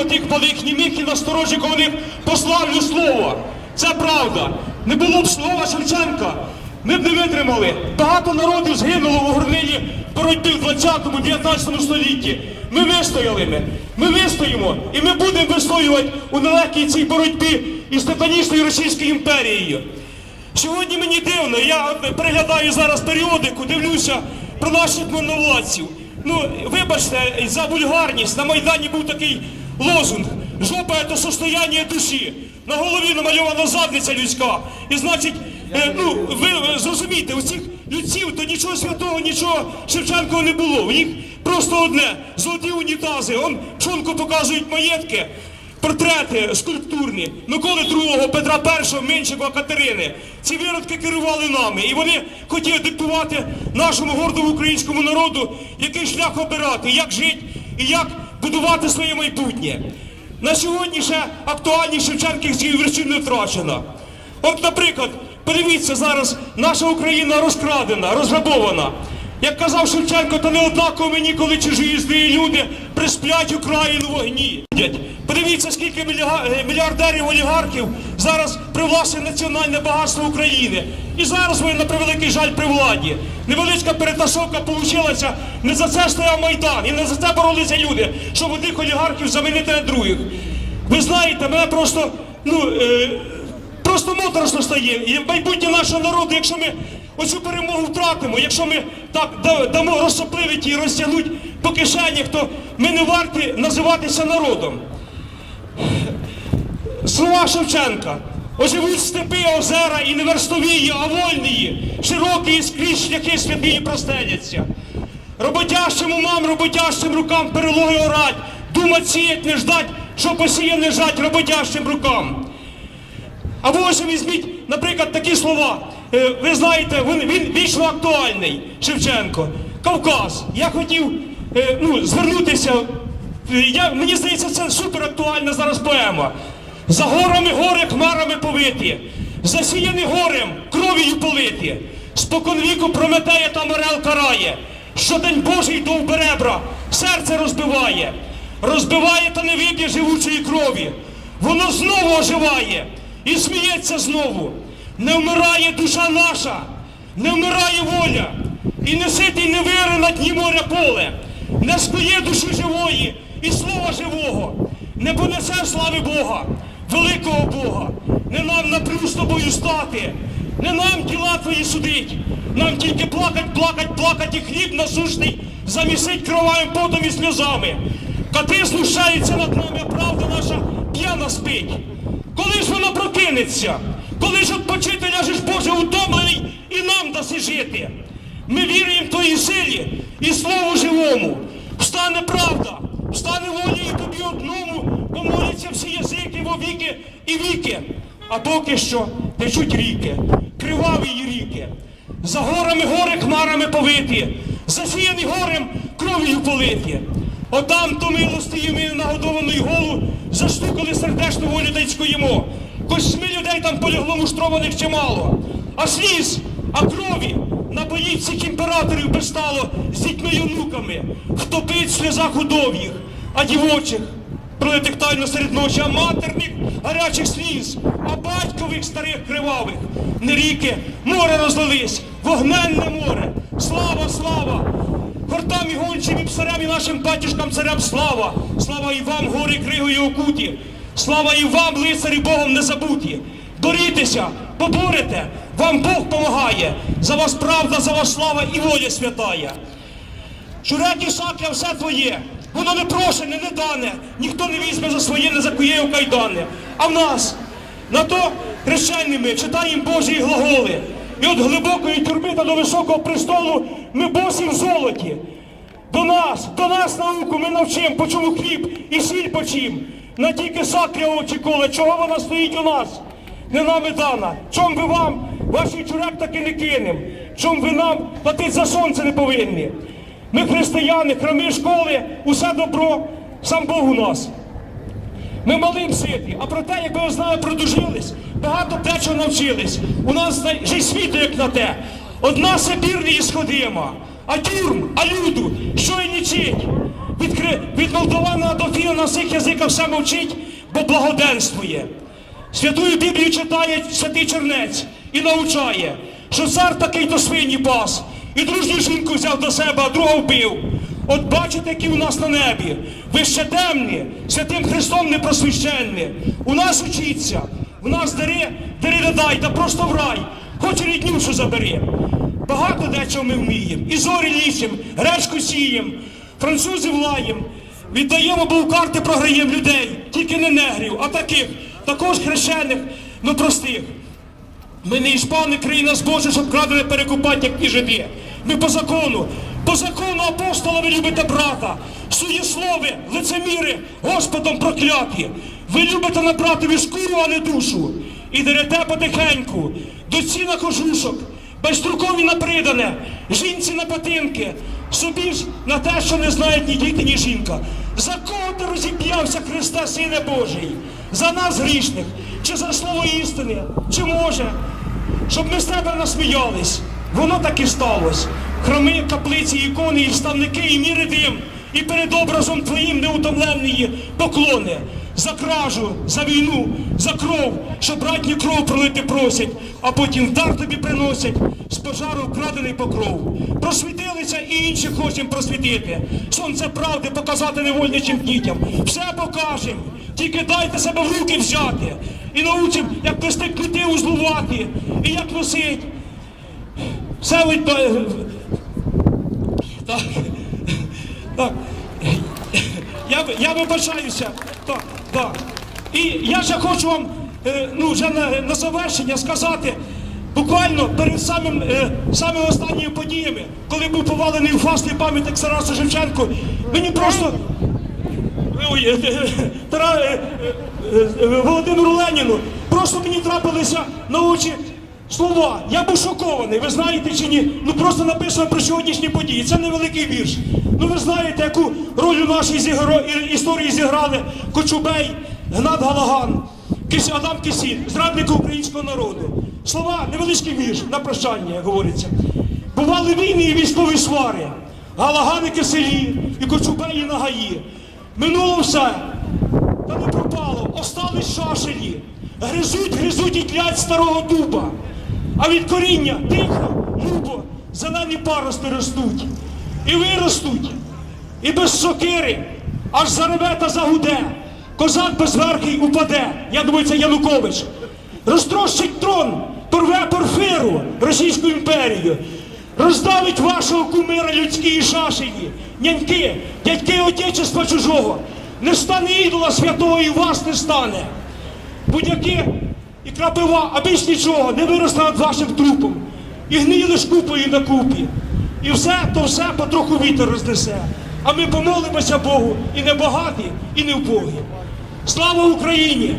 отих малих німих і насторожі, коли них пославлю слово. Це правда. Не було б слова Шевченка. Ми б не витримали. Багато народів згинуло в горнилі боротьби в 20-19 столітті. Ми вистояли ми. Ми вистоїмо і ми будемо вистоювати у нелегкій цій боротьбі із титанічною Російською імперією. Сьогодні мені дивно, я переглядаю зараз періодику, дивлюся про наших можновладців. Ну, вибачте, за вульгарність на Майдані був такий лозунг. Жопа це состояння душі. На голові намальована задниця людська. І значить, е, ну, ви зрозумієте, у цих людців то нічого святого, нічого Шевченкова не було. У них просто одне золоті унітази. Он чонку показують маєтки портрети скульптурні Миколи II, Петра І, Меншикова, Катерини. Ці виродки керували нами, і вони хотіли диктувати нашому гордому українському народу, який шлях обирати, як жити і як будувати своє майбутнє. На сьогодні ще актуальність Шевченківської вершин не втрачена. От, наприклад, подивіться зараз, наша Україна розкрадена, розграбована. Як казав Шевченко, то не однаково мені, коли чужі люди присплять Україну в. Подивіться, скільки е, мільярдерів олігархів зараз привласнює національне багатство України. І зараз вони, на превеликий жаль, при владі. Невеличка перетасовка вийшла. Не за це стояв Майдан, і не за це боролися люди, щоб одних олігархів замінити на других. Ви знаєте, мене просто, ну, е, просто моторошно стає. І майбутнє нашого народу, якщо ми оцю перемогу втратимо, якщо ми так дамо розсопливіті і розтягнуть по кишенях, то ми не варті називатися народом. Слова Шевченка. Оживуть степи, озера і не верстовії, а вольнії, широкі і скрізь шляхи святії простеляться. Роботящим умам, роботящим рукам перелоги орать, думать сіять не ждать, що посіє не жать роботящим рукам. Або ось візьміть, наприклад, такі слова. Е, Ви знаєте, він, він вічно актуальний, Шевченко. Кавказ. Я хотів е, ну, звернутися. Е, Я, мені здається, це супер актуальна зараз поема. За горами гори хмарами повиті, засіяні горем, кров'ю политі. Споконвіку Прометея та Морел карає. Щодень Божий до беребра, серце розбиває. Розбиває та не виб'є живучої крові. Воно знову оживає і сміється знову. Не вмирає душа наша, не вмирає воля, і не ситий не вири на дні моря поле, не скує душі живої і слова живого, не понесе слави Бога, великого Бога, не нам напрю з тобою стати, не нам діла твої судить, нам тільки плакать, плакать, плакать і хліб насушний замісить кровавим потом і сльозами. Кати знущаються над нами, а правда наша п'яна спить. Коли ж вона прокинеться? Коли ж відпочити ляжеш Боже утомлений і нам даси жити? Ми віруємо в твоїй силі і слову віки і віки. А поки що течуть ріки, криваві її ріки. За горами гори хмарами повиті, засіяні горем кров'ю политі. Отам то милості ми нагодованою голу заштукали сердечну волю та й скоїмо. Косьми людей там полягло муштрованих чимало. А сліз, а крові напоїть всіх імператорів стало з дітьми й онуками, втопить в сльозах удов'їх, а дівочих пролитих тайно серед ночі, а матерних гарячих сліз, а батькових старих кривавих. Не ріки, море розлились, вогненне море. Слава, слава! Гортам і гончим і псарям і нашим батюшкам царям слава! Слава і вам, гори кригою окуті! Слава і вам, лицарі Богом не забуті! Борітеся, поборете, вам Бог помагає! За вас правда, за вас слава і воля святая! Чуреті шакля все твоє, воно не прошене, не дане, ніхто не візьме за своє, не закує у кайдани. А в нас на то хрещеними читаємо Божі глаголи. І от глибокої тюрми та до високого престолу ми босі в золоті. До нас, до нас науку ми навчим, по чому хліб і сіль по чим. На тільки сакля очі коле, чого вона стоїть у нас? Не нами дана. Чом ви вам, ваші чурак таки не кинем? Чом ви нам платить за сонце не повинні? Ми християни, храми, школи, усе добро, сам Бог у нас. Ми малим ситі, а про те, як ви з нами продужились, багато дечого навчились. У нас же й світу, як на те. Одна Сибір ісходима, а тюрм, а люду, що й нічить. Від, від Молдована до на всіх язиках все мовчить, бо благоденствує. Святую Біблію читає святий Чернець і навчає, що цар такий до свині пас, і дружню жінку взяв до себе, а друга вбив. От бачите, які у нас на небі. Ви ще темні, святим Христом не просвященні. У нас учіться, в нас дари, дари дай, та просто в рай, хоч ріднюшу забери. Багато дечого ми вміємо. І зорі лічим, гречку сієм, французів лаєм. Віддаємо, бо в карти програємо людей, тільки не негрів, а таких, також хрещених, ну простих. Ми не іспани, крий нас Боже, щоб крадене перекупати, як ті жиди. Ми по закону, по закону апостола ви любите брата, суєслови, лицеміри, Господом прокляті. Ви любите на братові шкуру, а не душу. І дерете потихеньку, доці на кожушок, безстрокові на придане, жінці на патинки, собі ж на те, що не знають ні діти, ні жінка. За кого ти розіп'явся, Христа, Сине Божий? За нас грішних, чи за слово істини, чи може? щоб ми з тебе насміялись. Воно так і сталося. Храми, каплиці, ікони, і вставники, і міри дим, і перед образом твоїм неутомленні поклони. За кражу, за війну, за кров, що братні кров пролити просять, а потім дар тобі приносять з пожару вкрадений покров. Просвітилися і інших хочемо просвітити. Сонце правди показати невольничим дітям. Все покажем. Тільки дайте себе в руки взяти. І научим, як плести квіти узлувати, і як носить. Все ви... Так. Так. Я, я вибачаюся. Так, так. І я ще хочу вам е, ну, вже на, на завершення сказати, буквально перед самим, е, самими останніми подіями, коли був повалений власний пам'ятник Тарасу Шевченку, мені просто Ой, е, Тара, е, е, Володимиру Леніну, просто мені трапилися на очі слова. Я був шокований, ви знаєте чи ні? Ну просто написано про сьогоднішні події. Це невеликий вірш. Ну ви знаєте, яку роль у нашій зігро- історії зіграли Кочубей, Гнат Галаган, Адам Кисіль, зрадники українського народу. Слова, невеличкий вірш на прощання, як говориться. Бували війни і військові свари, Галагани киселі, і Кочубеї на гаї. Минуло все, та не пропало, остались шашелі. Гризуть, гризуть і тлять старого дуба. А від коріння тихо, любо, зелені парости ростуть. І виростуть. І без сокири, аж зареве та загуде. Козак безверхий упаде. Я думаю, це Янукович. Розтрощить трон, порве порфиру Російську імперію. Роздавить вашого кумира людські шашені, няньки, дядьки отечества чужого. Не стане ідола святого і вас не стане. Будь-які і крапива, а більш нічого не виросте над вашим трупом. І гниє лиш купою на купі. І все, то все потроху вітер рознесе. А ми помолимося Богу і не багаті, і не вбогі. Слава Україні!